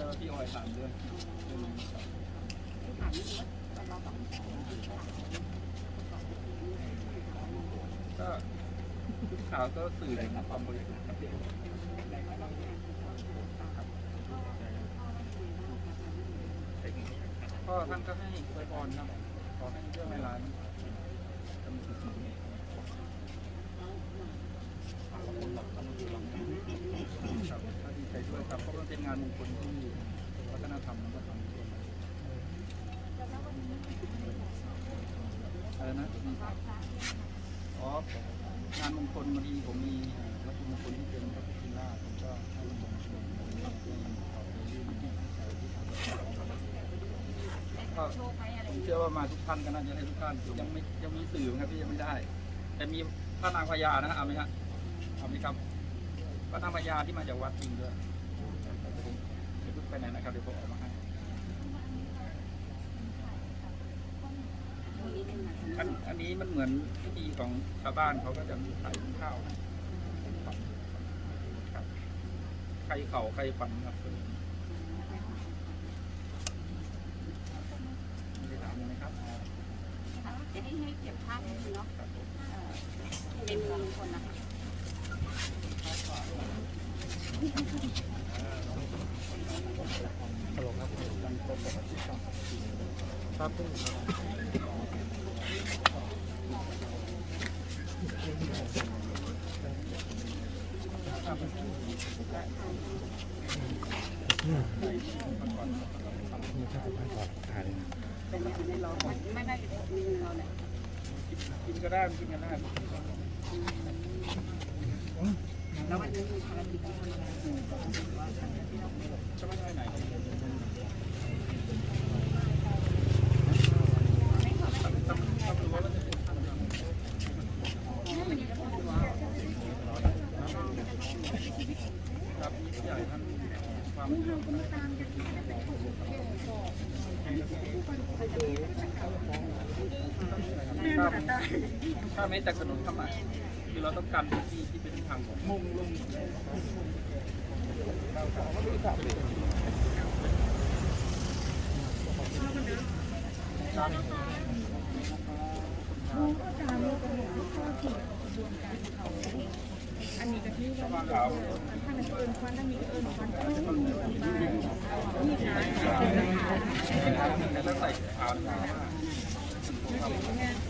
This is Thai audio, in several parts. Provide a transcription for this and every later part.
จ้าหน้าที่ออยถามด้วยก็ทุกข่าวก็สื่อถึงความบริสุทธิ์ครับก็ท่านก็ให้อวยพรครับขอให้เรื่องในร้านจำสุดครับถ้าดี ใจด้วยครับเพราะมันเป็นงานมงคลที่วัฒนธรรมวัฒนธรรมร่วมกันอะไรนะอ๋องานมงคลพอดีผมมีวัตถุมงคลที่เป็นพระพุทธราผมก็ให้มงคลก็ผมเชื่อว่ามาทุกท่านก็น่าจะได้ทุกท่านยังไม่ยังมีสื่อครับที่ยังไม่ได้ แต่มีพระนางพญานะเอาไหมครับเอาไหมครับ พระนางพญาที่มาจากวัดจริงด้วยเดี๋ยวเพิ่งไปไหนนะครับเดี๋ยวผมออกมาให้อันอันนี้มันเหมือนพิธีของชาวบ้านเขาก็จะมีไข่ข้าวนะครับไข่เข่าไข่ฝันครับมีอะไรถามไหมครับจะได้ให้เก็บภาพนิดนึงเนาะ เอ่อเป็นมือลุงพลนะไม่ได้มีมือเราเนี่ยกินก็ได้กินกันได้ Thank you. ถ้าไม่จากถนนเข้ามาคือเราต้องการพื้นที่ที่เป็นทางของมุ่งลุ่มอันนี้ก็ที่ว่าบ้านขาวท่านเอิญควันท่ามีเอิญควันก็ต้องมีแต่ถ้าใส่ขาวนี่ถ้าเราอยู่วัดถ้าเราถ้าขาวของขาวของขาวแต่ก็ต้องไปดูกับพระมีอาจารย์เป็นการที่ดีขาวฉันคือสิบแปดไม่ใช่ก็แค่ก็แค่ก็ได้มากินแกงใหม่เราเรา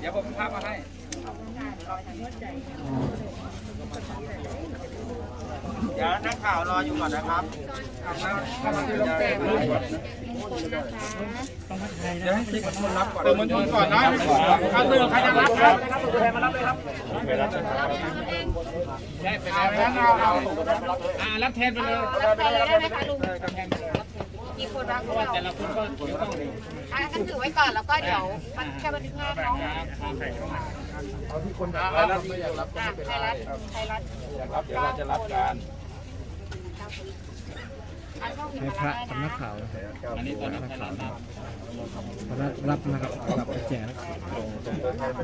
เดี๋ยวผมภาพมาให้เดี๋ยวนักข่าวรออยู่ก่อนนะครับเดี๋ยวให้สิบคนรับก่อนสื่อมวลชนก่อนนะถ้าสื่อใครจะรับครับตัวแทนมารับเลยครับ ได้ไปแล้วเอาเอาอ่ารับแทนไปเลยรับไปเลยได้ไหมคะลุงกี่คนรับเพราะว่าแต่ละคนก็เดี๋ยวต้องอะงั้นถือไว้ก่อนแล้วก็เดี๋ยวมันแค่บันทึกภาพเนาะเอาที่คนรับไม่อยากรับอะไทยรัฐไทยรัฐรับเดี๋ยวเราจะรับการอะช่องพิม ให้พ์พระได้สำนันะกข่าวนะอันนี้ตอนนี้ใครรับนะพระรับนะครับรับแจก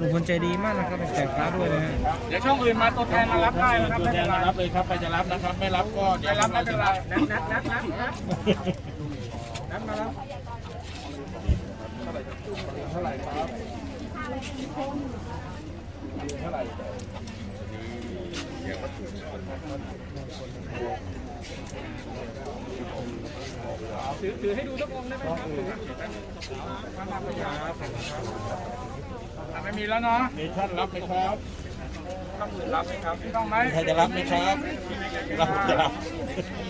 ลุงพลใจดีมากนะครับไปแจกพระด้วยนะฮะเดี๋ยวช่องอื่นมาตัวแทนมารับได้นะครับตัวแทนมารับเลยครับใครจะรับนะครับ ไม่รับก็เดี๋ยวรับไม่เป็นไรนัดนัดนัดนัดนัดนัดมารับเท่าไหร่ครับเท่าไหร่ ถือถือให้ดูสักองค์ได้ไหมครับถือให้ดูสักองค์อะไม่มีแล้วเนาะมีท่านรับไหมครับต้องอื่นรับไหมครับต้องไหมใครจะรับไหมครับรับจะรับ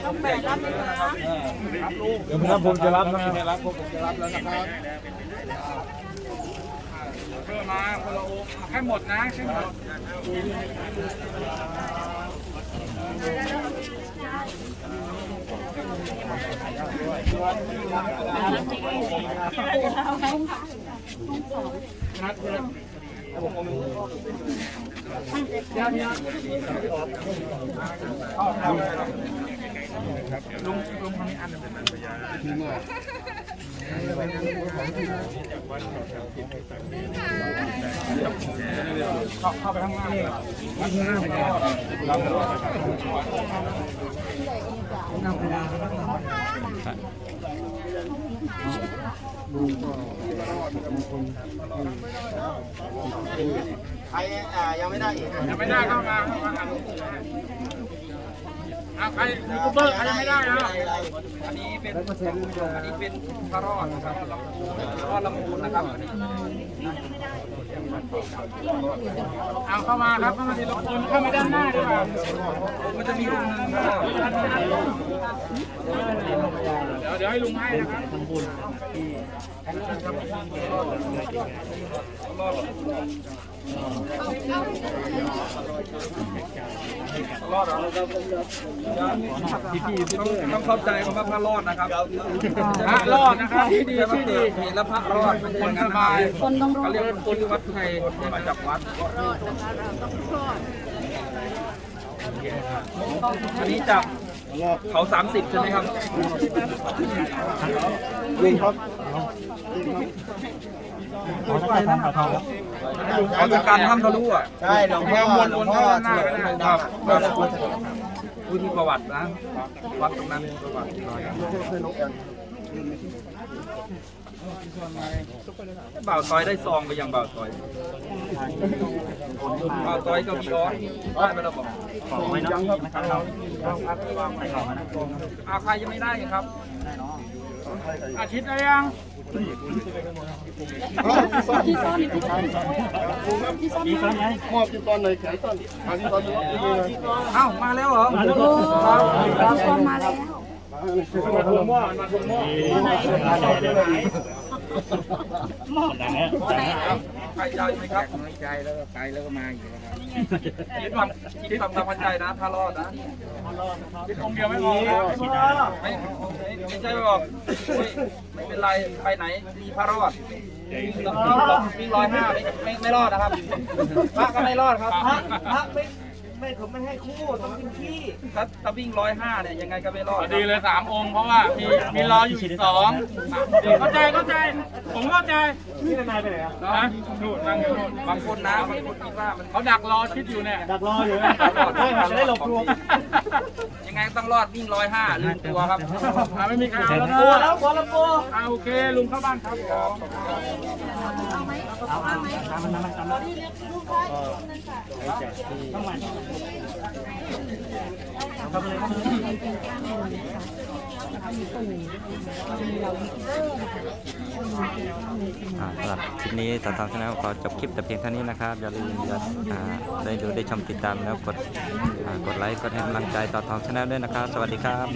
ต้องแบ่งรับไหมคะรับลูกเดี๋ยวพระผมจะรับนะครับไม่รับพวกผมจะรับแล้วนะครับเพิ่มมาคนละองค์ให้หมดนะให้หมดลุ งลุงคนนี้อันหนึ่งเข้าเข้าไปข้างหน้าเลย ใครอ่ายังไม่ได้อีกยังไม่ได้เข้ามาเข้ามา อะอะใครยูทูบเบอร์ใครยังไม่ได้นะอันนี้เป็นอันนี้เป็นพระรอดนะครับพระรอดลำพูนนะครับเอาเข้ามาครับเข้ามาทีละคนเข้ามาด้านหน้าดีกว่ามันจะมีลุงนึงนะครับเดี๋ยวเดี๋ยวให้ลุงให้นะครับ รอดเหรอพี่พี่ต้องเข้าใจคำว่าพระรอดนะครับพระรอดนะครับที่ดีที่ดีเห็นแล้วพระรอดเป็นคนสบายคนต้องรอดเขาเรียกว่าคนวัดไทยที่มาจากวัดอันนี้จาก เขาสามสิบใช่ไหมครับวิ่งครับเขาจากการทำทะลุอะใช่หลวงพ่อหลวงพ่อเฉลิมพระครับคครัรับบวิธีประวัตินะวัดตรงนั้นประวัติบ่าวซอยได้ซองไปยังบ่าวซอย บ่าวซอยก็มีร้อนได้ไปแล้วบอกอาใครยังไม่ได้ครับอาทิตย์อะไรยังมอบที่ตอนไหนแขนตอนหาที่ตอนนี้ที่นี่นะเอ้ามาแล้วเหรอมาแล้วมาทวงหม้อมาทวงหม้อ ใครใจไหมครับใจแล้วก็ไปแล้วก็มาอยู่นะครับคิดทำคิดทำตามพันใจนะ ถ้ารอดนะคิดองค์เดียวไม่พอไม่ไม่ใช่บอกไม่เป็นไรไปไหนมีพระรอดวิ่งร้อยห้าไม่ไม่ไม่รอดนะครับพระก็ไม่รอดครับพระพระไม่ ไม่ผมไม่ให้คู่ผมกินขี้ถ้าถ้าวิ่งร้อยห้าเนี่ยยังไงก็ไม่รอดพอดีเลยสามองค์เพราะว่ามีมีรออยู่อีกสองเข้าใจเข้าใจ ผมเข้าใจนี่นายไปไหนอะนะนู่นนั่งอยู่นู่นบางคนนะบางคนคิดว่ามันเขาดักรอคิดอยู่เนี่ยดักรออยู่จะได้หลบกลัวยังไงก็ต้องรอดวิ่งร้อยห้าลืมตัวครับอ่าไม่มีใครเอาแล้วนะกลัวแล้วกลัวแล้วกลัวอ่าโอเคลุงเข้าบ้านครับผมอ่าสำหรับคลิปนี้ต่อทางชาแนลขอจบคลิปแต่เพียงเท่านี้นะครับ อย่าลืมอย่าได้ดูได้ชมติดตามแล้วกดกดไลค์กดให้กำลังใจต่อทางชาแนลด้วยนะครับ สวัสดีครับ